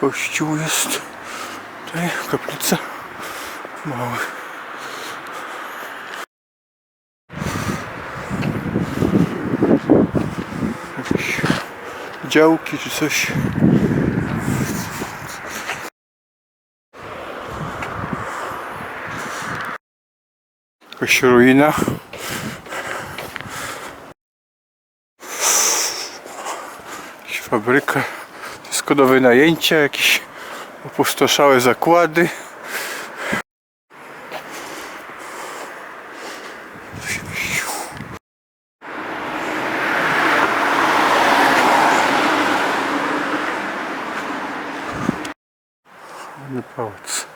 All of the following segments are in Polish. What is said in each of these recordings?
Kościół jest. Tutaj kaplica. Mały. Jakieś działki czy coś. Jakaś ruina. Fabryka. Wszystko do wynajęcia. Jakieś opustoszałe zakłady. Ładny pałac.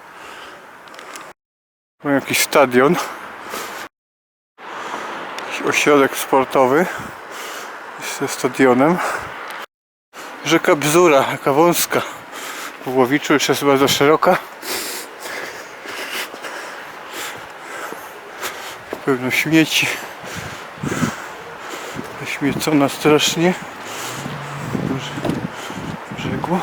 Tu jakiś stadion. Jakiś ośrodek sportowy ze stadionem. Rzeka Bzura, jaka wąska. W Łowiczu już jest bardzo szeroka. Pełno śmieci. Zaśmiecona strasznie. Brze- Brzegu.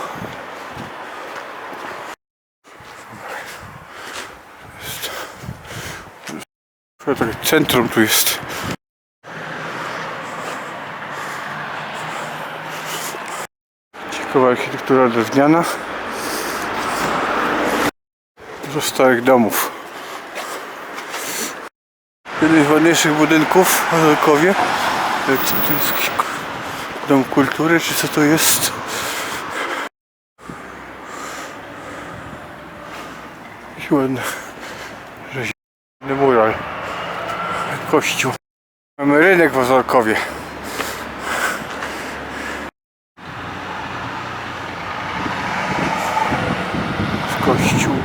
Centrum tu jest. Ciekawa architektura drewniana. Dużo starych domów. Jeden z ładniejszych budynków w Ozorkowie. Ale Co to jest? Dom kultury, czy co to jest? Jakiś ładny rzeźny mural. Kościół. Mamy rynek w Ozorkowie. Kościół.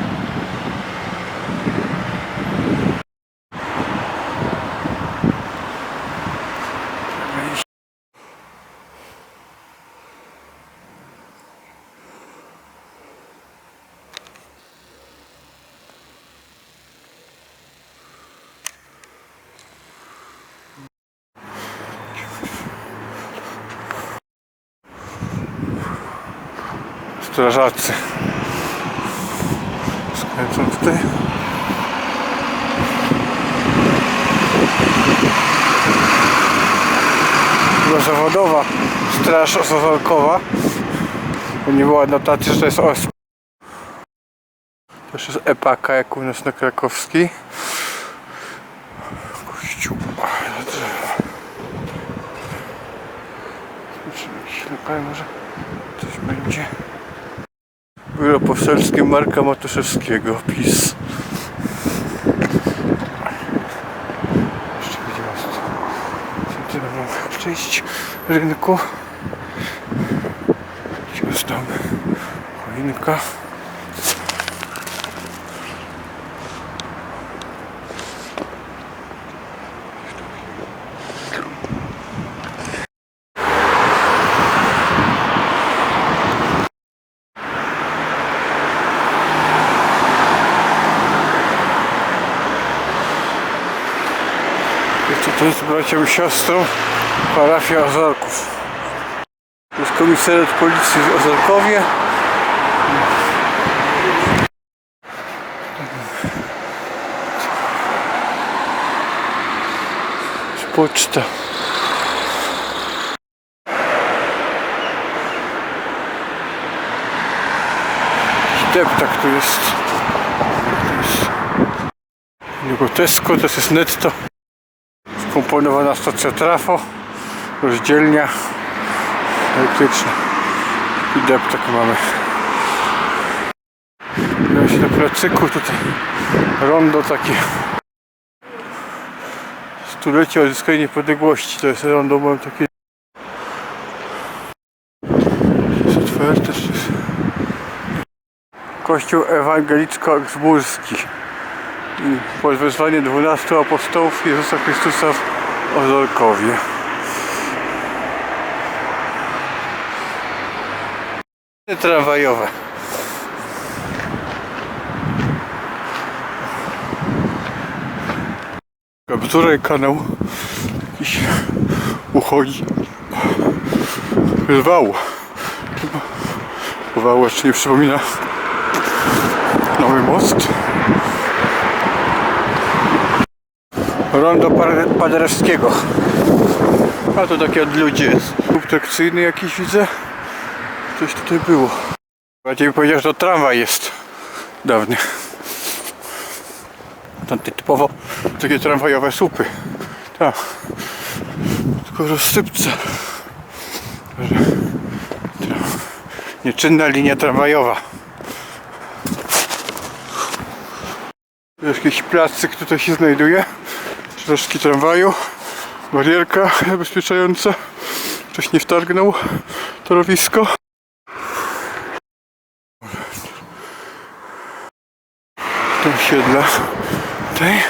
Strażacy. Skręcam tutaj. Była zawodowa straż ozorkowa. Bo nie była notacji, że to jest OSP. Też jest epaka jak u nas na krakowskiej. Kościół. Zobaczymy jakiś lokal może coś będzie. Biuro Poselskie Marka Matuszewskiego, PiS. Jeszcze gdzie jest? Część rynku. Gdzie jest tam choinka? Jest bracią i siostrą parafia Ozorków. To jest komisariat policji w Ozorkowie. Poczta. Deptak tu jest. Niego Tesco, to jest netto wkomponowana stacja trafo, rozdzielnia elektryczna i deptak mamy. Idę się do placyku, tutaj rondo takie stulecie odzyskania niepodległości, to jest rondo, mam takie jest otwarte. Kościół ewangelicko-augsburski pod wezwanie 12 apostołów Jezusa Chrystusa w Ozorkowie. Tramwajowe. Kapturę kanał jakiś uchodzi z wału. Chyba nie przypomina nowy most. Rondo Paderewskiego. A to takie od ludzi jest. Klub trakcyjny jakiś widzę. Coś tutaj było. Bardziej bym powiedział, że to tramwaj jest. Dawny. Tam typowo takie tramwajowe słupy. Tak. Tylko rozsypce. Nieczynna linia tramwajowa. Jakiś placyk tutaj się znajduje. Resztki tramwaju. Barierka zabezpieczająca. Nie wtargnął. Torowisko. To osiedla. Tutaj.